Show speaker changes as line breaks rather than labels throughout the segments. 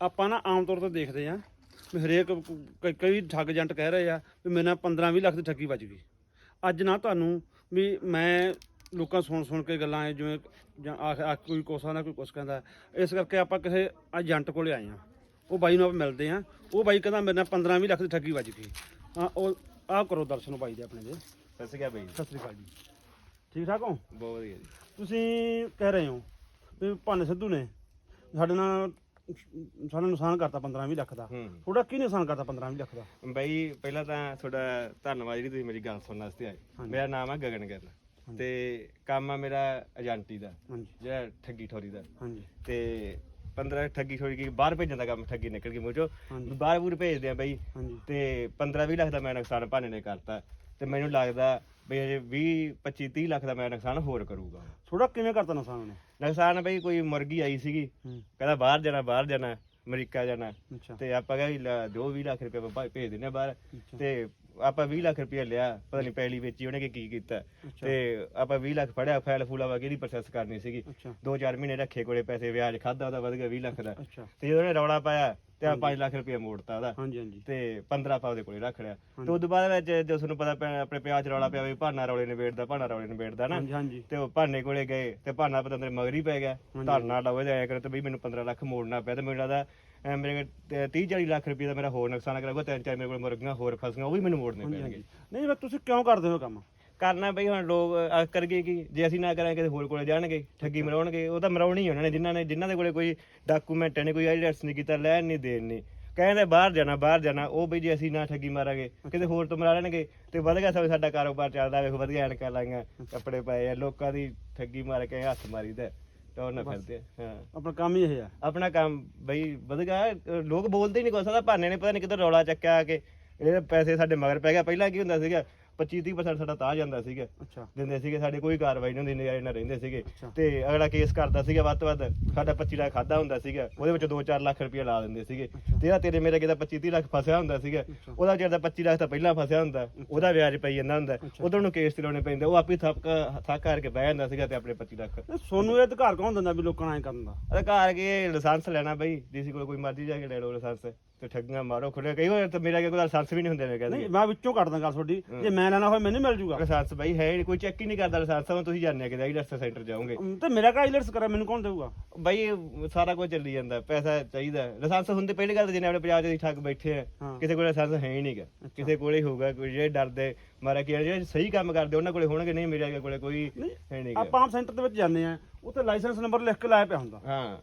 ਆਪਾਂ ਨਾ ਆਮ ਤੌਰ ਤੇ ਦੇਖਦੇ ਆ ਵੀ ਹਰੇਕ ਕ- ਕਈ ਠੱਗ ਏਜੰਟ ਕਹਿ ਰਹੇ ਆ ਵੀ ਮੇਰੇ ਨਾਲ 15 20 ਲੱਖ ਦੀ ਠੱਗੀ ਵੱਜ ਗਈ। ਅੱਜ ਨਾ ਤੁਹਾਨੂੰ ਵੀ ਮੈਂ ਲੋਕਾਂ ਸੁਣ ਸੁਣ ਕੇ ਗੱਲਾਂ ਐ ਜਿਵੇਂ ਜਾਂ ਆਖ ਆਖ ਕੋਈ ਕੋਸਾ ਨਾ ਕੋਈ ਕੁਛ ਕਹਿੰਦਾ ਇਸ ਕਰਕੇ ਆਪਾਂ ਕਿਸੇ ਏਜੰਟ ਕੋਲੇ ਆਏ ਆ ਉਹ ਬਾਈ ਨੂੰ ਆਪਾਂ ਮਿਲਦੇ ਆ ਉਹ ਬਾਈ ਕਹਿੰਦਾ ਮੇਰੇ ਨਾਲ 15 20 ਲੱਖ ਦੀ ਠੱਗੀ ਵੱਜ ਗਈ। ਹਾਂ ਉਹ ਆਹ ਕਰੋ ਦਰਸ਼ਨ ਬਾਈ ਦੇ ਆਪਣੇ ਦੇ।
ਸਤਿ ਸ਼੍ਰੀ ਅਕਾਲ ਬਾਈ
ਸਤਿ ਸ੍ਰੀ ਅਕਾਲ ਜੀ। ਠੀਕ ਠਾਕ ਹੋ?
ਬਹੁਤ ਵਧੀਆ ਜੀ।
ਤੁਸੀਂ ਕਹਿ ਰਹੇ ਹੋ ਵੀ ਭਾਨੇ ਸਿੱਧੂ ਨੇ ਸਾਡੇ ਨਾਲ ਸਾਨੂੰ ਨੁਕਸਾਨ ਕਰਤਾ 15 20 ਲੱਖ ਦਾ।
ਹੂੰ।
ਕੀ ਨੁਕਸਾਨ ਕਰਤਾ 15 20 ਲੱਖ ਦਾ?
ਬਾਈ ਪਹਿਲਾਂ ਤਾਂ ਤੁਹਾਡਾ ਧੰਨਵਾਦ ਜਿਹੜੀ ਤੁਸੀਂ ਮੇਰੀ ਗੱਲ ਸੁਣਨ ਵਾਸਤੇ ਆਏ। ਮੇਰਾ ਨਾਮ ਹੈ ਗਗਨ ਗਿੱਲ। ਤੇ ਕੰਮ ਆ ਮੇਰਾ ਏਜੰਟੀ ਦਾ
ਹਾਂਜੀ।
ਜਿਹੜਾ ਠੱਗੀ ਠੋਰੀ ਦਾ।
ਹਾਂਜੀ।
ਤੇ 15 ਠੱਗੀ ਠੋਰੀ ਕੀ ਬਾਹਰ ਭੇਜਣ ਦਾ ਕੰਮ ਠੱਗੀ ਨਿਕਲ ਗਈ ਮੂੰਹ
ਹਾਂਜੀ।
ਬਾਹਰ ਬੂਰ ਭੇਜਦੇ ਆ ਬਾਈ।
ਹਾਂਜੀ।
ਤੇ 15 20 ਲੱਖ ਦਾ ਮੈਂ ਨੁਕਸਾਨ ਭਾਨੇ ਨੇ ਕਰਤਾ। ਤੇ ਮੈਨੂੰ ਲੱਗਦਾ ਵੀ ਅਜੇ 20 25 30 ਲੱਖ ਦਾ ਮੈਂ ਨੁਕਸਾਨ ਹੋਰ ਕਰੂਗਾ।
ਥੋੜਾ ਕਿਵੇਂ ਕਰਤਾ ਨੁਕਸਾਨ ਉਹਨੇ?
ਨੁਕਸਾਨ ਬਈ ਕੋਈ ਮੁਰਗੀ ਆਈ ਸੀਗੀ
ਹੂੰ।
ਕਹਿੰਦਾ ਬਾਹਰ ਜਾਣਾ ਬਾਹਰ ਜਾਣਾ ਅਮਰੀਕਾ ਜਾਣਾ।
ਅੱਛਾ।
ਤੇ ਆਪਾਂ ਕਹੇ ਜੋ 20 ਲੱਖ ਰੁਪਏ ਭੇਜ ਆ ਬਾਹਰ। ਤੇ ਆਪਾਂ 20 ਲੱਖ ਰੁਪਏ ਲਿਆ ਪਤਾ ਨਹੀਂ ਪਹਿਲੀ ਵੇਚੀ ਉਹਨੇ ਕਿ ਕੀਤਾ। ਤੇ ਆਪਾਂ 20 ਲੱਖ ਫੜਿਆ ਫਾਈਲ ਫੂਲਾ ਵਗੈਰੀ ਪ੍ਰੋਸੈਸ ਕਰਨੀ ਸੀਗੀ?
ਅੱਛਾ।
2-4 ਮਹੀਨੇ ਰੱਖੇ ਕੋਲੇ ਪੈਸੇ ਵਿਆਜ ਖਾਦਾ ਉਹਦਾ ਵਧ ਗਿਆ 20 ਲੱਖ ਦਾ। ਤੇ ਜਦੋਂ ਉਹਨੇ ਰੌਲਾ ਪਾਇਆ ਤੇ ਆ 5 ਲੱਖ ਰੁਪਏ ਮੋੜਤਾ ਉਹਦਾ।
ਹਾਂਜੀ ਹਾਂਜੀ।
ਤੇ 15 ਆਪਾਂ ਉਹਦੇ ਕੋਲੇ ਰੱਖ ਲਿਆ। ਤੇ ਉਸ ਤੋਂ ਬਾਅਦ ਵਿੱਚ ਜਦੋਂ ਤੁਹਾਨੂੰ ਪਤਾ ਆਪਣੇ ਪਿਆਜ ਰੌਲਾ ਪਿਆ ਵੀ ਭਾਨਾ ਰੌਲੇ ਨਿਬੇੜਦਾ ਭਾਨਾ ਰੌਲੇ ਨਾ।
ਹਾਂਜੀ ਹਾਂਜੀ।
ਤੇ ਉਹ ਭਾਨੇ ਕੋਲੇ ਗਏ ਤੇ ਭਾਨਾ ਪਤਾ ਅੰਦਰ ਮਗਰ ਪੈ ਗਿਆ। ਧਰਨਾ ਡਾਵੇ ਜਾਇਆ ਕਰ ਤੇ ਬਈ ਮੈਨੂੰ 15 ਲੱਖ ਮੋੜਨਾ ਪਿਆ ਤੇ ਮੈਨੂੰ ਲੱਗਦਾ ਅਹ ਮੇਰੇ 30 40 ਲੱਖ ਰੁਪਏ ਦਾ ਮੇਰਾ ਹੋਰ ਨੁਕਸਾਨ ਕਰਾਂਗਾ ਤਿੰਨ ਚਾਰ ਮੇਰੇ ਕੋਲ ਮੁਰਗੀਆਂ ਹੋਰ ਫਸੀਆਂ ਉਹ ਵੀ ਮੈਨੂੰ ਮੋੜਨੇ ਪੈਣਗੇ।
ਨਹੀਂ ਬਸ ਤੁਸੀਂ ਕਿਉਂ ਕਰਦੇ ਹੋ ਕੰਮ?
ਕਰਨਾ ਬਈ ਹੁਣ ਲੋਕ ਅਹ, ਕਰਗੇ ਕੀ ਜੇ ਅਸੀਂ ਨਾ ਕਰਾਂਗੇ ਕਿਸੇ ਹੋਰ ਕੋਲੇ ਜਾਣਗੇ ਠੱਗੀ ਮਰਾਉਣਗੇ ਉਹ ਤਾਂ ਮਰਾਉਣੀ ਹੀ ਉਹਨਾਂ ਨੇ ਜਿਨ੍ਹਾਂ ਨੇ ਜਿਨ੍ਹਾਂ ਦੇ ਕੋਲੇ ਕੋਈ ਡਾਕੂਮੈਂਟ ਨਹੀਂ ਕੋਈ ਆਈਲੈਟਸ ਨਹੀਂ ਕੀਤਾ ਲੈਣ ਨਹੀਂ ਦੇਣ ਨਹੀਂ। ਕਹਿੰਦੇ ਬਾਹਰ ਜਾਣਾ ਬਾਹਰ ਜਾਣਾ ਉਹ ਬਈ ਜੇ ਅਸੀਂ ਨਾ ਠੱਗੀ ਮਾਰਾਂਗੇ ਕਿਤੇ ਹੋਰ ਤੋਂ ਮਰਾ ਲੈਣਗੇ ਤੇ ਵਧ ਗਿਆ ਸਭ ਸਾਡਾ ਕਾਰੋਬਾਰ ਚੱਲਦਾ ਵੇਖੋ ਵਧੀਆ ਐਨਕਾਂ ਲਾਈਆਂ ਕੱਪੜੇ ਪਾਏ ਆ ਲੋਕਾਂ ਦੀ ਠੱਗੀ ਮਾਰ ਕੇ ਹੱਥ ਮਾਰੀਦਾ। ਟੌਰ ਨਾ ਫਿਰਦੇ ਆ। ਹਾਂ।
ਆਪਣਾ ਕੰਮ ਹੀ ਇਹ ਆ।
ਆਪਣਾ ਕੰਮ ਬਈ ਵਧ ਗਿਆ ਅਹ ਲੋਕ ਬੋਲਦੇ ਹੀ ਨਹੀਂ ਕੋਸਾ ਦਾ ਭਾਨੇ ਨੇ ਪਤਾ ਨਹੀਂ ਕਿੱਧਰ ਰੌਲਾ ਚੱਕਿਆ ਆ ਕੇ। ਇਹ ਪੈਸੇ ਸਾਡੇ ਮਗਰ ਪੈ ਗਿਆ ਪਹਿਲਾਂ ਕੀ ਹੁੰਦਾ ਸੀਗਾ? 25 30% ਸਾਡਾ ਤਾਂ ਜਾਂਦਾ ਸੀਗਾ।
ਅੱਛਾ।
ਦਿੰਦੇ ਸੀਗੇ ਸਾਡੇ ਕੋਈ ਕਾਰਵਾਈ ਨਹੀਂ ਹੁੰਦੀ ਨਜ਼ਾਰੇ ਨਾਲ ਰਹਿੰਦੇ ਸੀਗੇ। ਤੇ ਅਗਲਾ ਕੇਸ ਕਰਦਾ ਸੀਗਾ ਵੱਧ ਤੋਂ ਵੱਧ ਸਾਡਾ 25 ਲੱਖ ਖਾਦਾ ਹੁੰਦਾ ਸੀਗਾ ਉਹਦੇ ਵਿੱਚ 2-4 ਲੱਖ ਰੁਪਏ ਲਾ ਦਿੰਦੇ ਸੀਗੇ। ਤੇਰਾ ਤੇਰੇ ਮੇਰੇ ਕਿਦਾ 25-30 ਲੱਖ ਫਸਿਆ ਹੁੰਦਾ ਸੀਗਾ। ਉਹਦਾ ਜਿਹੜਾ 25 ਲੱਖ ਤਾਂ ਪਹਿਲਾਂ ਫਸਿਆ ਹੁੰਦਾ ਉਹਦਾ ਵਿਆਜ ਪਈ ਜਾਂਦਾ ਹੁੰਦਾ। ਉਧਰ ਨੂੰ ਕੇਸ ਚਲਾਉਣੇ ਪੈਂਦੇ ਉਹ ਆਪੇ ਥੱਕ ਥੱਕ ਕਰਕੇ ਬਹਿ ਜਾਂਦਾ ਸੀਗਾ ਤੇ ਆਪਣੇ 25 ਲੱਖ।
ਸੋਨੂੰ ਇਹ ਅਧਿਕਾਰ ਕੌਣ ਦਿੰਦਾ ਵੀ ਲੋਕਾਂ ਨੂੰ ਐਂ ਕਰਨ ਦਾ?
ਅਧਿਕਾਰ ਕੇ ਲਾਇਸੈਂਸ ਲੈਣਾ ਬਈ ਜਿਸ ਕੋਲ ਕੋਈ ਮਰਜ਼ੀ ਜਾ ਕੇ ਲੈ ਲਓ ਲਾਇਸੈਂਸ। ਤੇ ਠੱਗੀਆਂ ਮਾਰੋ ਖੁੱਲੇ ਕਈ ਵਾਰ ਤਾਂ ਮੇਰਾ ਕੋਲ ਲਾਇਸੈਂਸ ਵੀ ਨਹੀਂ ਹੁੰਦੇ ਨੇ ਕਹਿੰਦੇ
ਨਹੀਂ ਮੈਂ ਵਿੱਚੋਂ ਕੱਢਦਾ ਗੱਲ ਤੁਹਾਡੀ। ਜੇ ਮੈਂ ਲੈਣਾ ਹੋਵੇ ਮੈਨੂੰ ਮਿਲ ਜੂਗਾ।
ਲਾਇਸੈਂਸ ਬਈ ਹੈ ਨਹੀਂ, ਕੋਈ ਚੈੱਕ ਹੀ ਨਹੀਂ ਕਰਦਾ ਲਾਇਸੈਂਸ ਹੁਣ ਤੁਸੀਂ ਜਾਣਦੇ ਕਿ ਆਈਲੈਟਸ ਸੈਂਟਰ ਜਾਓਗੇ।
ਅਮ, ਤੇ ਮੇਰਾ ਕਾ ਆਈਲੈਟਸ ਕਰਾ ਮੈਨੂੰ ਕੌਣ ਦੇਊਗਾ?
ਬਈ ਸਾਰਾ ਕੁਝ ਚੱਲੀ ਜਾਂਦਾ ਪੈਸਾ ਚਾਹੀਦਾ। ਲਾਇਸੈਂਸ ਹੁੰਦੇ ਪਹਿਲੀ ਗੱਲ ਤਾਂ ਜਿਹਨੇ ਆਪਣੇ ਪੰਜਾਬ ਅਸੀਂ ਠੱਗ ਬੈਠੇ ਆ
ਹਾਂ।
ਕਿਸੇ ਕੋਲ ਲਾਇਸੈਂਸ ਹੈ ਹੀ ਨਹੀਂਗਾ। ਕਿਸੇ ਕੋਲੇ ਹੀ ਹੋਊਗਾ ਕੋਈ ਜਿਹੜੇ ਡਰਦੇ ਮਾਰਾ ਕਿ ਜਿਹੜੇ ਸਹੀ ਕੰਮ ਕਰਦੇ ਉਹਨਾਂ ਕੋਲੇ ਹੋਣਗੇ ਨਹੀਂ ਮੇਰੇ ਕੋਲੇ ਕੋਈ ਹੈ ਨਹੀਂਗਾ।
ਆਪਾਂ ਆਮ ਸੈਂਟਰ ਦੇ ਵਿੱਚ ਜਾਂਦੇ ਆ ਉੱਥੇ ਲਾਇਸੈਂਸ ਨੰਬਰ ਲਿਖ ਕੇ ਲਾਇਆ ਪਿਆ ਹੁੰਦਾ।
ਹਾਂ।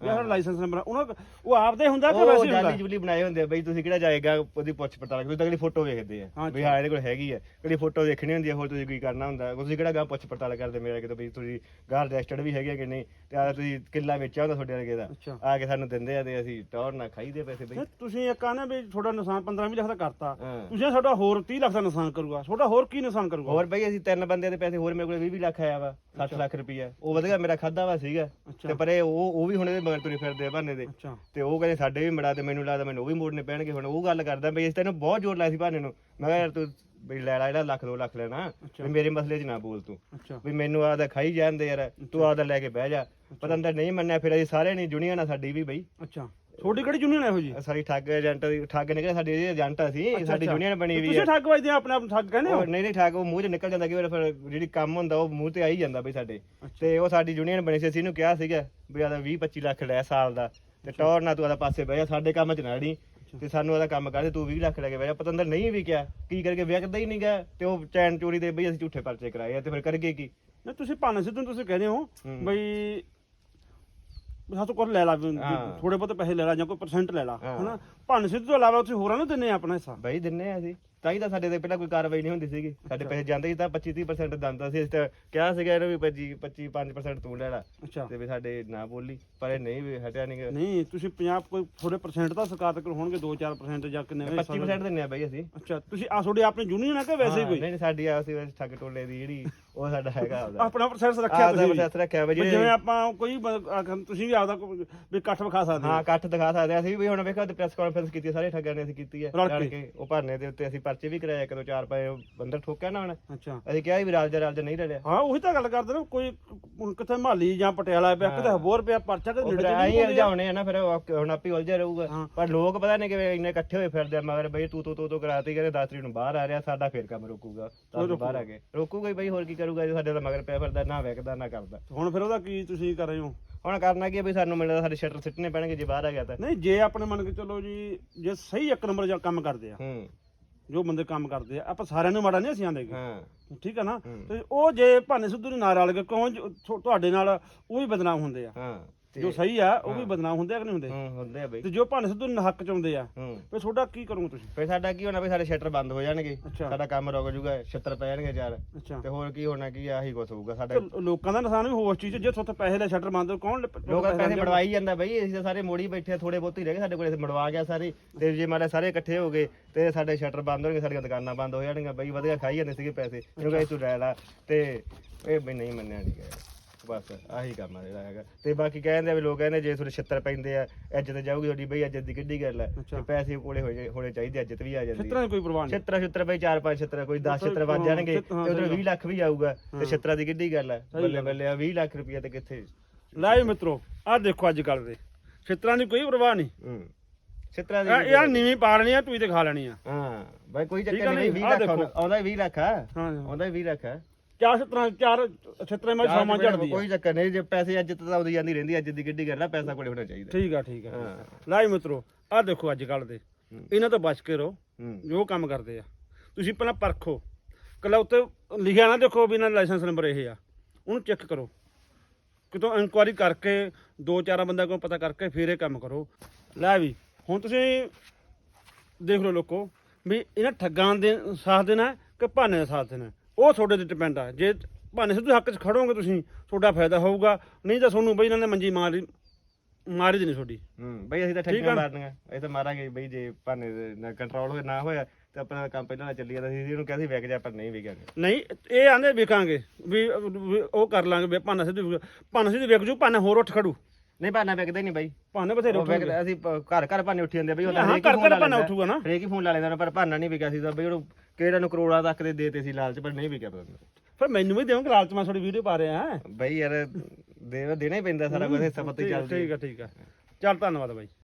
ਇਹ ਸਾਡਾ ਲਾਇਸੈਂਸ ਨੰਬਰ ਉਹਨਾਂ ਉਹ ਆਪਦੇ ਹੁੰਦਾ ਕਿ
ਉਹ
ਵੈਸੇ ਹੁੰਦਾ?
ਜਾਲੀ ਜੁਲੀ ਬਣਾਏ ਹੁੰਦੇ ਆ ਬਈ ਤੁਸੀਂ ਕਿਹੜਾ ਜਾਏਗਾ ਉਹਦੀ ਪੁੱਛ ਪੜਤਾਲ ਤੁਸੀਂ ਤਾਂ ਅਗਲੀ ਫੋਟੋ ਵੇਖਦੇ ਆ ਵੀ ਹਾਂ ਇਹਦੇ ਕੋਲ ਹੈਗੀ ਆ ਕਿਹੜੀ ਫੋਟੋ ਦੇਖਣੀ ਹੁੰਦੀ ਆ ਹੋਰ ਤੁਸੀਂ ਕੀ ਕਰਨਾ ਹੁੰਦਾ? ਤੁਸੀਂ ਕਿਹੜਾ ਗਾ ਪੁੱਛ ਪੜਤਾਲ ਕਰਦੇ ਮੇਰੇ ਕਿਤੇ ਬਈ ਤੁਸੀਂ ਗਾਰ ਰਜਿਸਟਰਡ ਵੀ ਹੈਗੇ ਆ ਕਿ ਨਹੀਂ? ਤੇ ਆ ਤੁਸੀਂ ਕਿੱਲਾ ਵੇਚਿਆ ਹੁੰਦਾ ਤੁਹਾਡੇ ਵਰਗੇ ਦਾ?
ਅੱਛਾ।
ਆ ਕੇ ਸਾਨੂੰ ਦਿੰਦੇ ਆ ਤੇ ਅਸੀਂ ਟੌਰ ਨਾ ਖਾਈਦੇ ਪੈਸੇ ਬਈ।
ਤੇ ਤੁਸੀਂ ਇੱਕ ਆਨੇ ਵੀ ਤੁਹਾਡਾ ਨੁਕਸਾਨ 15 20 ਲੱਖ ਦਾ ਕਰਤਾ।
ਹਾਂ।
ਤੁਸੀਂ ਤੁਹਾਡਾ ਹੋਰ 30 ਲੱਖ ਦਾ ਨੁਕਸਾਨ ਕਰੂਗਾ। ਤੁਹਾਡਾ ਹੋਰ ਕੀ ਨੁਕਸਾਨ ਕਰੂਗਾ?
ਹੋਰ ਬਈ ਅਸੀਂ ਤਿੰਨ ਬੰਦਿਆਂ ਦੇ ਪੈਸੇ ਹੋਰ ਮੇਰੇ ਕੋਲ 20 20 ਲੱਖ ਆਇਆ ਵਾ 60 ਲੱਖ ਰੁਪਈਆ। ਉਹ ਵਧੀਆ ਮੇਰਾ ਖਾਦਾ ਵਾ ਸੀਗਾ।
ਅੱਛਾ।
ਤੇ ਪਰ ਇਹ ਉਹ ਉਹ ਵੀ ਹੁਣ ਇਹਦੇ ਮਗਰ ਤੁਰੇ ਫਿਰਦੇ ਆ ਬਹਾਨੇ ਦੇ।
ਅੱਛਾ।
ਤੇ ਉਹ ਕਹਿੰਦੇ ਸਾਡੇ ਵੀ ਮੜਾ ਤੇ ਮੈਨੂੰ ਲੱਗਦਾ ਮੈਨੂੰ ਉਹ ਵੀ ਮੋੜਨੇ ਪੈਣਗੇ। ਹੁਣ ਉਹ ਗੱਲ ਕਰਦਾ ਬਈ ਇਸ ਤੈਨੂੰ ਬਹੁਤ ਜ਼ੋਰ ਲਾਇਆ ਸੀ ਬਹਾਨੇ ਨੂੰ। ਮੈਂ ਕਿਹਾ ਯਾਰ ਤੂੰ ਬਈ ਲੈ ਲੈ ਜਿਹੜਾ ਲੱਖ ਦੋ ਲੱਖ ਲੈਣਾ। ਵੀ ਮੇਰੇ ਮਸਲੇ 'ਚ ਨਾ ਬੋਲ ਤੂੰ।
ਅੱਛਾ।
ਵੀ ਮੈਨੂੰ ਆਦਾ ਖਾਈ ਜਾਂਦੇ ਯਾਰ। ਤੂੰ ਆਦਾ ਲੈ ਕੇ ਬਹਿ ਜਾ। ਪਤਾ ਅੰਦਰ ਨਹੀਂ ਮੰਨਿਆ ਫਿਰ ਅਸੀਂ ਸਾਰੇ ਨਹੀਂ ਜੁਨੀਅਰ ਨਾਲ ਸਾਡੀ ਵੀ ਬਈ।
ਅੱਛਾ। ਤੁਹਾਡੀ ਕਿਹੜੀ ਯੂਨੀਅਨ ਇਹੋ ਜੀ
ਸਾਡੀ ਠੱਗ ਏਜੰਟ ਠੱਗ ਨਿਕਲੇ ਸਾਡੀ ਇਹ ਏਜੰਟ ਸੀ ਸਾਡੀ ਯੂਨੀਅਨ ਬਣੀ ਹੋਈ
ਤੁਸੀਂ
ਹੈ
ਠੱਗ ਵੱਜਦੇ ਆਪਣੇ ਆਪ ਨੂੰ ਠੱਗ ਕਹਿੰਦੇ ਹੋ?
ਉਹ ਨਹੀਂ ਨਹੀਂ ਠੱਗ ਉਹ ਮੂੰਹ 'ਚ ਨਿਕਲ ਜਾਂਦਾ ਕਿ ਫਿਰ ਜਿਹੜੀ ਕੰਮ ਹੁੰਦਾ ਉਹ ਮੂੰਹ ਤੇ ਆ ਹੀ ਜਾਂਦਾ ਬਈ ਸਾਡੇ। ਤੇ ਉਹ ਸਾਡੀ ਯੂਨੀਅਨ ਬਣੀ ਸੀ ਅਸੀਂ ਇਹਨੂੰ ਕਿਹਾ ਸੀਗਾ ਵੀ ਆਦਾ 20 25 ਲੱਖ ਲੈ ਸਾਲ ਦਾ। ਤੇ ਟੌਰ ਨਾ ਤੂੰ ਆਦਾ ਪਾਸੇ ਬਹਿ ਜਾ ਸਾਡੇ ਕੰਮ 'ਚ ਨਾ ਅੜੀ। ਤੇ ਸਾਨੂੰ ਉਹਦਾ ਕੰਮ ਕਰਦੇ ਤੂੰ 20 ਲੱਖ ਲੈ ਕੇ ਬਹਿ ਜਾ। ਪਤੰਦਰ ਨਹੀਂ ਵੀ ਕਿਹਾ ਕੀ ਕਰਕੇ ਵਿਕਦਾ ਹੀ ਨਹੀਂ ਗਿਆ ਤੇ ਉਹ ਚੈਨ ਚੋਰੀ ਦੇ ਬਈ ਅਸੀਂ ਝੂਠੇ ਪਰਚੇ ਕਰਾਏ ਆ ਤੇ ਫਿਰ ਕਰਗੇ ਕੀ?
ਨਹੀਂ ਤੁਸੀਂ ਭਾਨੇ ਸਿੱਧੂ ਨੂੰ ਤੁਸੀਂ ਕਹਿੰਦੇ ਹੋ
ਹੂੰ।
ਬਈ ਸਾਤੋਂ ਕੁਝ ਲੈ ਲਾ ਵੀ
ਹਾਂ।
ਥੋੜੇ ਬਹੁਤੇ ਪੈਸੇ ਲੈ ਲਾ ਜਾਂ ਕੋਈ ਪਰਸੈਂਟ ਲੈ ਲਾ
ਹਾਂ।
ਹਨਾ? ਭਾਨੇ ਸਿੱਧੂ ਤੋਂ ਇਲਾਵਾ ਤੁਸੀਂ ਹੋਰਾਂ ਨੂੰ ਦਿੰਨੇ ਆ ਆਪਣਾ ਹਿੱਸਾ।
ਬਈ ਦਿੰਨੇ ਆ ਅਸੀਂ। ਤਾਂ ਹੀ ਤਾਂ ਸਾਡੇ ਤੇ ਪਹਿਲਾਂ ਕੋਈ ਕਾਰਵਾਈ ਨਹੀਂ ਹੁੰਦੀ ਸੀਗੀ। ਸਾਡੇ ਪੈਸੇ ਜਾਂਦੇ ਸੀ ਤਾਂ 25 30% ਦੰਦਾ ਸੀ ਅਸੀਂ ਤਾਂ ਕਿਹਾ ਸੀਗਾ ਇਹਨੂੰ ਵੀ 25 25 5% ਤੂੰ ਲੈ ਲੈ।
ਅੱਛਾ।
ਤੇ ਵੀ ਸਾਡੇ ਨਾ ਬੋਲੀ। ਪਰ ਇਹ ਨਹੀਂ ਵੀ ਹਟਿਆ ਨਹੀਂ ਗਾ।
ਨਹੀਂ ਤੁਸੀਂ ਪੰਜਾਬ ਕੋਈ ਥੋੜੇ ਪਰਸੈਂਟ ਤਾਂ ਸਰਕਾਰ ਤੱਕ ਹੋਣਗੇ 2-4% ਜਾਂ ਕਿੰਨੇ ਵੀ
25% ਦਿੰਨੇ ਆ ਬਈ ਅਸੀਂ।
ਅੱਛਾ ਤੁਸੀਂ ਆ ਤੁਹਾਡੀ ਆਪਣੀ ਯੂਨੀਅਨ ਹੈ ਕਿ ਵੈਸੇ ਹੀ
ਹਾਂ,
ਕੋਈ?
ਨਹੀਂ ਨਹੀਂ, ਸਾਡੀ ਆ ਅਸੀਂ ਵੈਸੇ ਠੱਗ ਟੋਲੇ ਦੀ ਜਿਹੜੀ ਉਹ ਸਾਡਾ ਹੈਗਾ ਉਹਦਾ
ਆਪਣਾ ਪ੍ਰੋਸੈਸ ਰੱਖਿਆ ਤੁਸੀਂ। ਵੀ।
ਪ੍ਰੋਸੈਸ ਰੱਖਿਆ ਵਾ
ਵੀ
ਜਿਹੜੇ
ਜਿਵੇਂ ਆਪਾਂ ਕੋਈ ਬ- ਆਖ- ਤੁਸੀਂ ਵੀ ਆਪਦਾ ਕੋਈ ਵੀ ਇਕੱਠ ਵਿਖਾ ਸਕਦੇ ਹੋ
ਹਾਂ। ਇਕੱਠ ਦਿਖਾ ਸਕਦੇ ਆ ਅਸੀਂ ਵੀ ਹੁਣ ਵੇਖੋ ਪ੍ਰੈਸ ਕਾਨਫਰੰਸ ਕੀਤੀ ਆ, ਸਾਰੇ ਠੱਗਾਂ ਨੇ ਅਸੀਂ ਕੀਤੀ ਹੈ।
ਰਲ ਕੇ।
ਉਹ ਭਰਨੇ ਦੇ ਉੱਤੇ ਅਸੀਂ ਪਰਚੇ ਵੀ ਕਰਾਇਆ ਦੋ ਚਾਰ ਪਏ ਅੰਦਰ ਠੋਕਿਆ ਨਾ ਹੁਣ।
ਅੱਛਾ।
ਅਸੀਂ ਕਿਹਾ ਵੀ ਰਾਜ ਦਾ ਰਾਜ ਨਹੀਂ ਰਲਿਆ।
ਹਾਂ ਉਹੀ ਤਾਂ ਗੱਲ ਕਰਦੇ ਨੇ ਕੋਈ ਹੁਣ ਕਿੱਥੇ ਮਾਲੀ ਜਾਂ ਪਟਿਆਲਾ ਪਿਆ ਕਿਤੇ ਹੋਰ ਪਿਆ ਪਰਚਾ ਕਿ
ਉਹ
ਨੇੜੇ
ਫਿਰ ਆਈ
ਨਹੀਂ
ਉਲਝਾਉਣੇ ਆ ਨਾ ਫਿਰ ਉਹ ਆਪ- ਹੁਣ ਆਪੇ ਉਲਝਿਆ ਰਹੂਗਾ।
ਹਾਂ।
ਪਰ ਲੋਕ ਪਤਾ ਨਹੀਂ ਕਿਵੇਂ ਇੰਨੇ ਇਕੱਠੇ ਹੋਏ ਫਿਰਦੇ ਆ ਮਗਰ ਬਈ ਤੂੰ ਤੂੰ ਤੂੰ ਤੂੰ ਕਰਾਤੀ ਕਹਿੰਦੇ 10 ਤਰੀਕ ਨੂੰ ਬਾਹਰ ਆ ਰਿਹਾ ਸਾਡਾ ਫੇਰ ਕੰਮ ਰੋਕੂਗਾ। ਤਾਂ। ਬਾਹਰ ਆ ਕੇ ਰੋਕੂਗਾ ਹੀ ਬਈ ਹੋਰ ਕੀ ਕਰੂਗਾ? ਜੇ ਸਾਡੇ ਦਾ ਮਗਰ ਪਿਆ ਫਿਰਦਾ ਨਾ ਵੇਖਦਾ ਨਾ ਕਰਦਾ।
ਹੁਣ ਫਿਰ ਉਹਦਾ ਕੀ ਤੁਸੀਂ ਕਰ ਰਹੇ ਹੋ?
ਹੁਣ ਕਰਨਾ ਕੀ ਬਈ ਸਾਨੂੰ ਮਿਲਦਾ ਸਾਡੇ ਸ਼ਟਰ ਸਿੱਟਣੇ ਪੈਣਗੇ ਜੇ ਬਾਹਰ ਆ ਗਿਆ ਤਾਂ।
ਨਹੀਂ ਜੇ ਆਪਣੇ ਮੰਨ ਕੇ ਚੱਲੋ ਜੀ ਜੇ ਸਹੀ ਇੱਕ ਨੰਬਰ ਜਾਂ ਕੰਮ ਕਰਦੇ ਆ
ਹੂੰ।
ਜੋ ਬੰਦੇ ਕੰਮ ਕਰਦੇ ਆ ਆਪਾਂ ਸਾਰਿਆਂ ਨੂੰ ਮਾੜਾ ਨਹੀਂ ਅਸੀਂ ਆਂਦੇ
ਹਾਂ।
ਠੀਕ ਆ ਨਾ?
ਹੂੰ।
ਤੇ ਉਹ ਜੇ ਭਾਨੇ ਸਿੱਧੂ ਦੇ ਨਾਲ ਰਲ ਕੇ ਕਿਉਂ ਜੋ ਤੁ- ਤੁਹਾਡੇ ਨਾਲ ਉਹ ਵੀ ਬਦਨਾਮ ਹੁੰਦੇ ਆ।
ਹਾਂ। ਤੇ-
ਜੋ ਸਹੀ ਆ ਉਹ ਵੀ ਬਦਨਾਮ ਹੁੰਦੇ ਆ ਕਿ ਨਹੀਂ ਹੁੰਦੇ?
ਹੂੰ ਹੁੰਦੇ ਆ ਬਈ।
ਤੇ ਜੋ ਭਾਨੇ ਸਿੱਧੂ ਨੂੰ ਹੱਕ ਚ ਆਉਂਦੇ ਆ
ਹੂੰ।
ਫਿਰ ਤੁਹਾਡਾ ਕੀ ਕਰੋਗੇ ਤੁਸੀਂ?
ਫਿਰ ਸਾਡਾ ਕੀ ਹੋਣਾ ਬਈ ਸਾਡੇ ਸ਼ਟਰ ਬੰਦ ਹੋ ਜਾਣਗੇ। ਸਾਡਾ ਕੰਮ ਰੁਕ ਜਾਊਗਾ ਛੱਤਰ ਪੈ ਜਾਣਗੇ ਚਾਰ ਤੇ ਹੋਰ ਕੀ ਹੋਣਾ ਕੀ ਆਹੀ ਕੁਛ ਹੋਊਗਾ ਸਾਡਾ।
ਲੋਕਾਂ ਦਾ ਨੁਕਸਾਨ ਵੀ ਹੋ ਉਸ ਚੀਜ਼ ਜੇ ਤੁਹਾਡੇ ਪੈਸੇ ਲੈ ਸ਼ਟਰ ਬੰਦ ਕੌਣ
ਲੋਕ ਪੈਸੇ? ਮੜਵਾਈ ਜਾਂਦਾ ਬਈ ਅਸੀਂ ਤਾਂ ਸਾਰੇ ਮੋੜੀ ਬੈਠੇ ਥੋੜੇ ਬਹੁਤੇ ਰਹਿ ਗਏ ਸਾਡੇ ਕੋਲੇ ਮੜਵਾ ਗਿਆ ਸਾਰੇ। ਤੇ ਜੇ ਮਾਰੇ ਸਾਰੇ ਇਕੱਠੇ ਹੋ ਗਏ ਤੇ ਸਾਡੇ ਸ਼ਟਰ ਬੰਦ ਹੋਣਗੇ ਸਾਡੀਆਂ ਦੁਕਾਨਾਂ ਬੰਦ ਹੋ ਜਾਣਗੀਆਂ ਬਈ ਵਧੀਆ ਖਾਈ ਜਾਂਦੇ ਸੀਗੇ ਪੈਸੇ। ਕਹੇ ਤੂੰ ਰਹਿ ਲਾ। ਤੇ ਇਹ ਬਈ ਨਹੀਂ ਮੰਨਿਆ ਨਹੀਂ ਗਿਆ। ਬਸ ਆਹੀ ਕੰਮ ਆ ਜਿਹੜਾ ਹੈਗਾ। ਤੇ ਬਾਕੀ ਕਹਿੰਦੇ ਆ ਵੀ ਲੋਕ ਕਹਿੰਦੇ ਜੇ ਤੁਹਾਡੇ 76 ਪੈਂਦੇ ਆ ਇੱਜ਼ਤ ਜਾਊਗੀ ਤੁਹਾਡੀ ਬਈ ਇੱਜ਼ਤ ਦੀ ਕਿੱਡੀ ਗੱਲ ਹੈ। ਤੇ ਪੈਸੇ ਕੋਲੇ ਹੋਏ ਹੋਣੇ ਚਾਹੀਦੇ ਇੱਜ਼ਤ ਵੀ ਆ ਜਾਂਦੀ ਹੈ
ਛਿੱਤਰਾਂ ਦੀ ਕੋਈ ਪਰਵਾਹ ਨਹੀਂ।
ਛਿੱਤਰਾ ਛਿੱਤਰ ਬਈ 4-5 ਛਿੱਤਰ ਕੋਈ 10 ਛਿੱਤਰ ਵੱਜ ਜਾਣਗੇ
ਛਿੱਤਰ,
ਤੇ ਉਧਰ
ਸਹੀ
20 ਲੱਖ ਵੀ ਆਊਗਾ। ਤੇ ਛਿੱਤਰਾਂ ਦੀ ਕਿੱਡੀ ਗੱਲ ਹੈ ਬੱਲੇ। ਬੱਲੇ ਆ 20 ਲੱਖ ਰੁਪਏ ਤੇ ਕਿੱਥੇ
ਲੈ ਵੀ ਮਿੱਤਰੋ ਆਹ ਦੇਖੋ ਅੱਜ ਕੱਲ ਦੇ। ਛਿੱਤਰਾਂ ਦੀ ਕੋਈ ਪਰਵਾਹ ਨਹੀਂ।
ਹੂੰ। ਛਿੱਤਰਾਂ ਦੀ
ਇਹ- ਯਾਰ ਨੀਵੀਂ ਪਾ ਲੈਣੀ ਆ ਤੂੰ ਤੇ ਖਾ ਲੈਣੀ ਆ।
ਹਾਂ ਬਾਈ ਕੋਈ
ਠੀਕ
ਚੱਕਰ
ਆ
ਨਹੀਂ
ਨਹੀਂ?
20
ਆਹ
ਲੱਖ
ਦੇਖੋ।
ਆਉਂਦਾ- ਆਉਂਦਾ 20 ਲੱਖ ਆ।
ਹਾਂ
ਆਉਂਦਾ 20 ਲੱਖ ਆ।
ਚਾਰ ਛਿੱਤਰਾਂ ਚਾਰ ਛਿੱਤਰਾਂ ਮੈਂ ਸੌਮਾ ਝੜਦੀ ਆ।
ਕੋਈ ਚੱਕਰ ਨਹੀਂ ਜੇ ਪੈਸੇ ਇੱਜ਼ਤ ਤਾਂ ਆਉਂਦੀ ਜਾਂਦੀ ਰਹਿੰਦੀ ਇੱਜ਼ਤ ਦੀ ਗੱਲ ਆ ਪੈਸਾ ਕੋਲੇ ਹੋਣਾ ਚਾਹੀਦਾ।
ਠੀਕ ਆ ਠੀਕ ਆ
ਹਾਂ।
ਲੈ ਵੀ ਮਿੱਤਰੋ ਆਹ ਦੇਖੋ ਅੱਜ ਕੱਲ ਦੇ। ਇਹਨਾਂ ਤੋਂ ਬਚ ਕੇ ਰਹੋ ਜੋ ਕੰਮ ਕਰਦੇ ਆ। ਤੁਸੀਂ ਪਹਿਲਾਂ ਪਰਖੋ। ਕੱਲਾ ਉੱਤੇ ਲਿਖਿਆ ਨਾ ਦੇਖੋ ਵੀ ਇਹਨਾਂ ਦਾ ਲਾਇਸੈਂਸ ਨੰਬਰ ਇਹ ਆ। ਉਹਨੂੰ ਚੈੱਕ ਕਰੋ। ਕਿਤੋਂ ਇਨਕੁਆਰੀ ਕਰਕੇ ਦੋ ਚਾਰਾਂ ਬੰਦਿਆਂ ਕੋਲ ਪਤਾ ਕਰਕੇ ਫਿਰ ਇਹ ਕੰਮ ਕਰੋ। ਲੈ ਵੀ ਹੁਣ ਤੁਸੀਂ ਦੇਖ ਲਓ ਲੋਕੋ ਵੀ ਇਹਨਾਂ ਠੱਗਾਂ ਦੇ ਸਾਥ ਦੇਣਾ ਕਿ ਭਾਨੇ ਦਾ ਸਾਥ ਦੇਣਾ ਉਹ ਤੁਹਾਡੇ ਤੇ ਡਿਪੈਂਡ ਆ। ਜੇ ਭਾਨੇ ਸਿੱਧੂ ਹੱਕ 'ਚ ਖੜੋਗੇ ਤੁਸੀਂ ਤੁਹਾਡਾ ਫਾਇਦਾ ਹੋਊਗਾ। ਨਹੀਂ ਤਾਂ ਤੁਹਾਨੂੰ ਬਈ ਇਹਨਾਂ ਨੇ ਮੰਜੀ ਮਾਰੀ ਮਾਰੀ ਦੇਣੀ ਤੁਹਾਡੀ।
ਹੂੰ ਬਈ ਅਸੀਂ ਤਾਂ ਠੱਗੀਆਂ
ਆ।
ਮਾਰਨੀਆਂ। ਅਸੀਂ ਤਾਂ ਮਾਰਾਂਗੇ ਬਈ ਜੇ ਭਾਨੇ ਦੇ ਨਾ ਕੰਟਰੋਲ ਹੋਏ ਨਾ ਹੋਇਆ ਤਾਂ ਆਪਣਾ ਕੰਮ ਪਹਿਲਾਂ ਨਾਲ ਚੱਲੀ ਜਾਂਦਾ ਸੀ। ਇਹਨੂੰ ਕਹਿੰਦੇ ਵਿਕ ਜਾ ਪਰ ਨਹੀਂ ਵਿਕਿਆ
ਨਹੀਂ ਇਹ ਆਂਦੇ ਵਿਕਾਂਗੇ ਵੀ ਉਹ ਕਰ ਲਾਂਗੇ ਭਾਨਾ ਸਿੱਧੂ ਭਾਨਾ ਸਿੱਧੂ ਵਿਕ ਜੂ ਭਾਨਾ ਹੋਰ ਉੱਠ ਖੜੂ।
ਨਹੀਂ ਭਾਨਾ ਵਿਕਦਾ ਨਹੀਂ ਬਈ।
ਭਾਨੇ ਬਥੇਰੇ
ਉਹ ਵਿਕਦਾ ਅਸੀਂ ਘਰ ਘਰ ਭਾਨੇ ਉੱਠੀ ਜਾਂਦੇ ਬਈ ਉਹ ਤਾਂ
ਹਾਂ
ਹਰੇਕ ਹੀ ਫੋਨ ਲਾ ਲੈਂਦਾ।
ਉੱਠੂਗਾ ਨਾ।
ਹਰੇਕ ਹੀ ਫੋਨ ਲਾ ਲੈਂਦਾ ਪਰ ਭਾਨਾ ਨਹੀਂ ਵਿਕਿਆ ਸੀ ਤਾਂ ਬਈ ਉਹਨੂੰ ਕਿਹੜਾ ਨੂੰ ਕਰੋੜਾਂ ਤੱਕ ਦੇ ਦੇਤੇ ਸੀ ਲਾਲਚ ਪਰ ਨਹੀਂ ਵਿਕਿਆ ਪਤਾ
ਫਿਰ ਮੈਨੂੰ ਵੀ ਦੇਵਾਂਗੇ ਲਾਲਚ ਮੈਂ ਤੁਹਾਡੀ ਵੀਡੀਓ ਪਾ ਰਿਹਾ ਹਾਂ।
ਬਈ ਯਾਰ ਦੇ ਦੇਣਾ ਹੀ ਪੈਂਦਾ ਸਾਰਾ ਕੁਝ ਹਿੱਸਾ ਪੱਤੀ ਚੱਲਦੀ
ਠੀਕ ਆ ਠੀਕ ਆ ਚੱਲ ਧੰਨਵਾਦ ਬਾਈ।